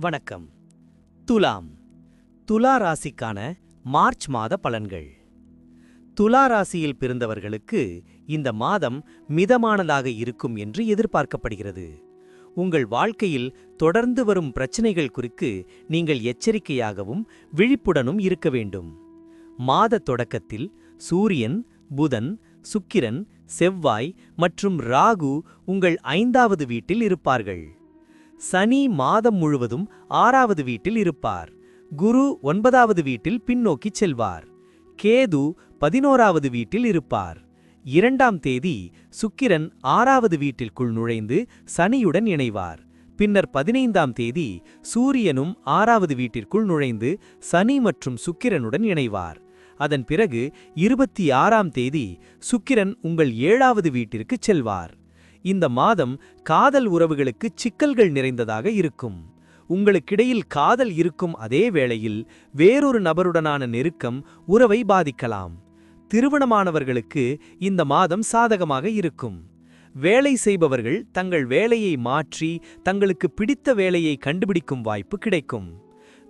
வணக்கம். துலாம். துலா ராசிக்கான மார்ச் மாத பலன்கள். துலா ராசியில் பிறந்தவர்களுக்கு இந்த மாதம் மிதமானதாக இருக்கும் என்று எதிர்பார்க்கப்படுகிறது. உங்கள் வாழ்க்கையில் தொடர்ந்து வரும் பிரச்சினைகள் குறித்து நீங்கள் எச்சரிக்கையாகவும் விழிப்புடனும் இருக்க வேண்டும். மாத தொடக்கத்தில் சூரியன் புதன் சுக்கிரன் செவ்வாய் மற்றும் ராகு உங்கள் ஐந்தாவது வீட்டில் இருப்பார்கள். சனி மாதம் முழுவதும் ஆறாவது வீட்டில் இருப்பார். குரு ஒன்பதாவது வீட்டில் பின்னோக்கிச் செல்வார். கேது பதினோராவது வீட்டில் இருப்பார். இரண்டாம் தேதி சுக்கிரன் ஆறாவது வீட்டிற்குள் நுழைந்து சனியுடன் இணைவார். பின்னர் பதினைந்தாம் தேதி சூரியனும் ஆறாவது வீட்டிற்குள் நுழைந்து சனி மற்றும் சுக்கிரனுடன் இணைவார். அதன் பிறகு இருபத்தி ஆறாம் தேதி சுக்கிரன் உங்கள் ஏழாவது வீட்டிற்குச் செல்வார். இந்த மாதம் காதல் உறவுகளுக்கு சிக்கல்கள் நிறைந்ததாக இருக்கும். உங்களுக்கிடையில் காதல் இருக்கும் அதே வேளையில் வேறொரு நபருடனான நெருக்கம் உறவை பாதிக்கலாம். திருமணமானவர்களுக்கு இந்த மாதம் சாதகமாக இருக்கும். வேலை செய்பவர்கள் தங்கள் வேலையை மாற்றி தங்களுக்கு பிடித்த வேலையை கண்டுபிடிக்கும் வாய்ப்பு கிடைக்கும்.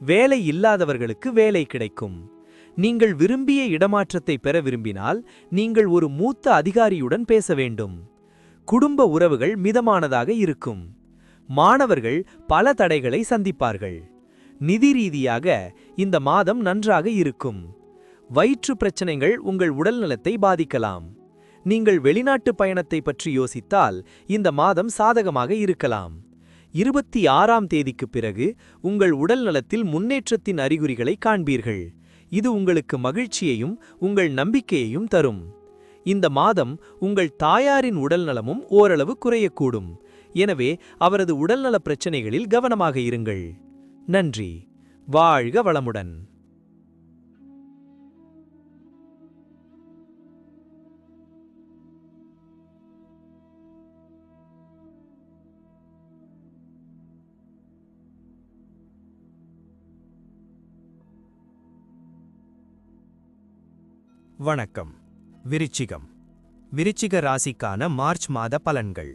வேலை இல்லாதவர்களுக்கு வேலை கிடைக்கும். நீங்கள் விரும்பிய இடமாற்றத்தை பெற விரும்பினால் நீங்கள் ஒரு மூத்த அதிகாரியுடன் பேச வேண்டும். குடும்ப உறவுகள் மிதமானதாக இருக்கும். மாணவர்கள் பல தடைகளை சந்திப்பார்கள். நிதி ரீதியாக இந்த மாதம் நன்றாக இருக்கும். வயிற்று பிரச்சனைகள் உங்கள் உடல்நலத்தை பாதிக்கலாம். நீங்கள் வெளிநாட்டு பயணத்தை பற்றி யோசித்தால் இந்த மாதம் சாதகமாக இருக்கலாம். இருபத்தி ஆறாம் தேதிக்கு பிறகு உங்கள் உடல் நலத்தில் முன்னேற்றத்தின் அறிகுறிகளை காண்பீர்கள். இது உங்களுக்கு மகிழ்ச்சியையும் உங்கள் நம்பிக்கையையும் தரும். இந்த மாதம் உங்கள் தாயாரின் உடல்நலமும் ஓரளவு குறையக்கூடும். எனவே அவரது உடல்நல பிரச்சனைகளில் கவனமாக இருங்கள். நன்றி. வாழ்க வளமுடன். வணக்கம். விருச்சிகம். விருச்சிக ராசிக்கான மார்ச் மாத பலன்கள்.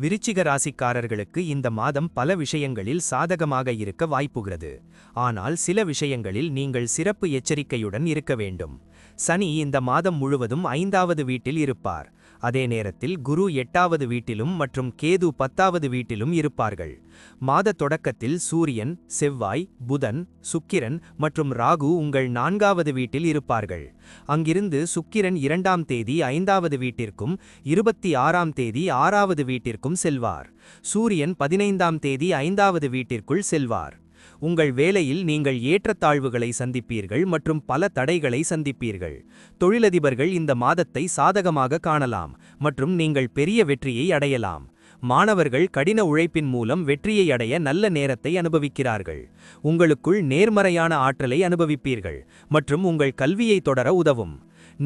விருச்சிக ராசிக்காரர்களுக்கு இந்த மாதம் பல விஷயங்களில் சாதகமாக இருக்க வாய்ப்புகிறது. ஆனால் சில விஷயங்களில் நீங்கள் சிறப்பு எச்சரிக்கையுடன் இருக்க வேண்டும். சனி இந்த மாதம் முழுவதும் ஐந்தாவது வீட்டில் இருப்பார். அதே நேரத்தில் குரு எட்டாவது வீட்டிலும் மற்றும் கேது பத்தாவது வீட்டிலும் இருப்பார்கள். மாத தொடக்கத்தில் சூரியன் செவ்வாய் புதன் சுக்கிரன் மற்றும் ராகு உங்கள் நான்காவது வீட்டில் இருப்பார்கள். அங்கிருந்து சுக்கிரன் இரண்டாம் தேதி ஐந்தாவது வீட்டிற்கும் இருபத்தி ஆறாம் தேதி ஆறாவது வீட்டிற்கும் செல்வார். சூரியன் பதினைந்தாம் தேதி ஐந்தாவது வீட்டிற்குள் செல்வார். உங்கள் வேலையில் நீங்கள் ஏற்றத்தாழ்வுகளை சந்திப்பீர்கள் மற்றும் பல தடைகளை சந்திப்பீர்கள். தொழிலதிபர்கள் இந்த மாதத்தை சாதகமாக காணலாம் மற்றும் நீங்கள் பெரிய வெற்றியை அடையலாம். மாணவர்கள் கடின உழைப்பின் மூலம் வெற்றியை அடைய நல்ல நேரத்தை அனுபவிக்கிறார்கள். உங்களுக்குள் நேர்மறையான ஆற்றலை அனுபவிப்பீர்கள் மற்றும் உங்கள் கல்வியை தொடர உதவும்.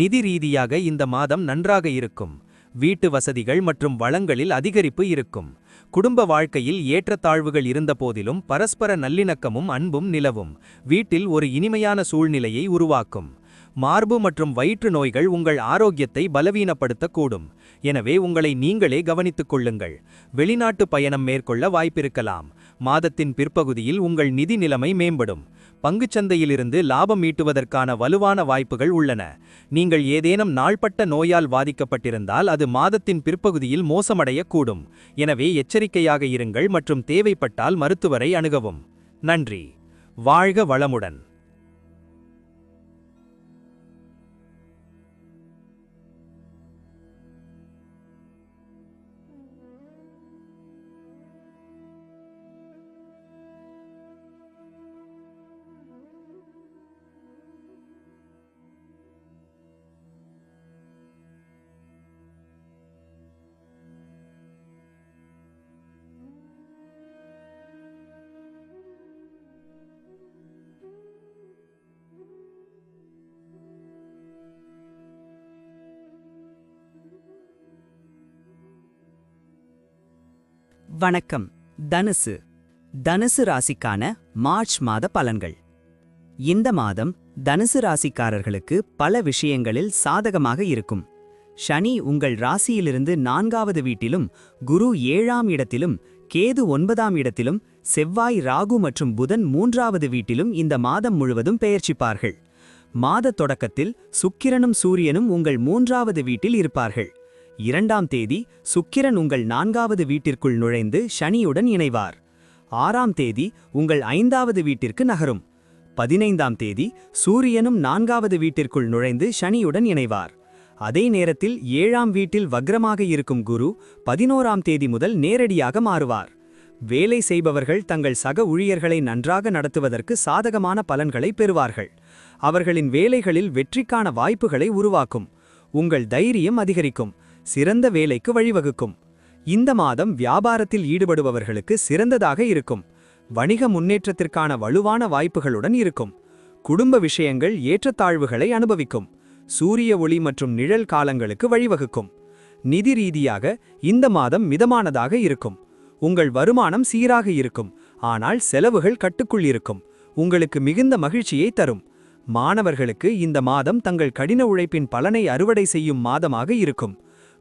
நிதி ரீதியாக இந்த மாதம் நன்றாக இருக்கும். வீட்டு வசதிகள் மற்றும் வளங்களில் அதிகரிப்பு இருக்கும். குடும்ப வாழ்க்கையில் ஏற்றத்தாழ்வுகள் இருந்தபோதிலும் பரஸ்பர நல்லிணக்கமும் அன்பும் நிலவும். வீட்டில் ஒரு இனிமையான சூழ்நிலையை உருவாக்கும். மார்பு மற்றும் வயிற்று நோய்கள் உங்கள் ஆரோக்கியத்தை பலவீனப்படுத்தக்கூடும். எனவே உங்களை நீங்களே கவனித்துக் கொள்ளுங்கள். வெளிநாட்டு பயணம் மேற்கொள்ள வாய்ப்பிருக்கலாம். மாதத்தின் பிற்பகுதியில் உங்கள் நிதி நிலைமை மேம்படும். பங்குச்சந்தையிலிருந்து லாபம் ஈட்டுவதற்கான வலுவான வாய்ப்புகள் உள்ளன. நீங்கள் ஏதேனும் நாள்பட்ட நோயால் பாதிக்கப்பட்டிருந்தால் அது மாதத்தின் பிற்பகுதியில் மோசமடையக்கூடும். எனவே எச்சரிக்கையாக இருங்கள் மற்றும் தேவைப்பட்டால் மருத்துவரை அணுகவும். நன்றி. வாழ்க வளமுடன். வணக்கம். தனுசு. தனுசு ராசிக்கான மார்ச் மாத பலன்கள். இந்த மாதம் தனுசு ராசிக்காரர்களுக்கு பல விஷயங்களில் சாதகமாக இருக்கும். சனி உங்கள் ராசியிலிருந்து நான்காவது வீட்டிலும் குரு ஏழாம் இடத்திலும் கேது ஒன்பதாம் இடத்திலும் செவ்வாய் ராகு மற்றும் புதன் மூன்றாவது வீட்டிலும் இந்த மாதம் முழுவதும் பெயர்ச்சிப்பார்கள். மாத தொடக்கத்தில் சுக்கிரனும் சூரியனும் உங்கள் மூன்றாவது வீட்டில் இருப்பார்கள். இரண்டாம் தேதி சுக்கிரன் உங்கள் நான்காவது வீட்டிற்குள் நுழைந்து சனியுடன் இணைவார். ஆறாம் தேதி உங்கள் ஐந்தாவது வீட்டிற்கு நகரும். பதினைந்தாம் தேதி சூரியனும் நான்காவது வீட்டிற்குள் நுழைந்து சனியுடன் இணைவார். அதே நேரத்தில் ஏழாம் வீட்டில் வக்ரமாக இருக்கும் குரு பதினோராம் தேதி முதல் நேரடியாக மாறுவார். வேலை செய்பவர்கள் தங்கள் சக ஊழியர்களை நன்றாக நடத்துவதற்கு சாதகமான பலன்களை பெறுவார்கள். அவர்களின் வேலைகளில் வெற்றிக்கான வாய்ப்புகளை உருவாக்கும். உங்கள் தைரியம் அதிகரிக்கும். சிறந்த வேலைக்கு வழிவகுக்கும். இந்த மாதம் வியாபாரத்தில் ஈடுபடுபவர்களுக்கு சிறந்ததாக இருக்கும். வணிக முன்னேற்றத்திற்கான வலுவான வாய்ப்புகளுடன் இருக்கும். குடும்ப விஷயங்கள் ஏற்றத்தாழ்வுகளை அனுபவிக்கும். சூரிய ஒளி மற்றும் நிழல் காலங்களுக்கு வழிவகுக்கும். நிதி ரீதியாக இந்த மாதம் மிதமானதாக இருக்கும். உங்கள் வருமானம் சீராக இருக்கும். ஆனால் செலவுகள் கட்டுக்குள் இருக்கும். உங்களுக்கு மிகுந்த மகிழ்ச்சியை தரும். மாணவர்களுக்கு இந்த மாதம் தங்கள் கடின உழைப்பின் பலனை அறுவடை செய்யும் மாதமாக இருக்கும்.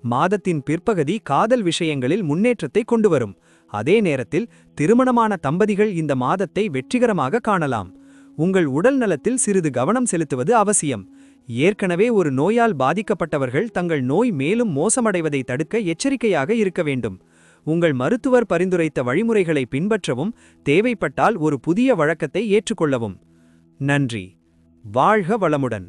மாதத்தின் பிற்பகுதி காதல் விஷயங்களில் முன்னேற்றத்தை கொண்டு வரும் அதே நேரத்தில் திருமணமான தம்பதிகள் இந்த மாதத்தை வெற்றிகரமாக காணலாம். உங்கள் உடல் நலத்தில் சிறிது கவனம் செலுத்துவது அவசியம். ஏற்கனவே ஒரு நோயால் பாதிக்கப்பட்டவர்கள் தங்கள் நோய் மேலும் மோசமடைவதை தடுக்க எச்சரிக்கையாக இருக்க வேண்டும். உங்கள் மருத்துவர் பரிந்துரைத்த வழிமுறைகளை பின்பற்றவும் தேவைப்பட்டால் ஒரு புதிய வழக்கத்தை ஏற்றுக்கொள்ளவும். நன்றி. வாழ்க வளமுடன்.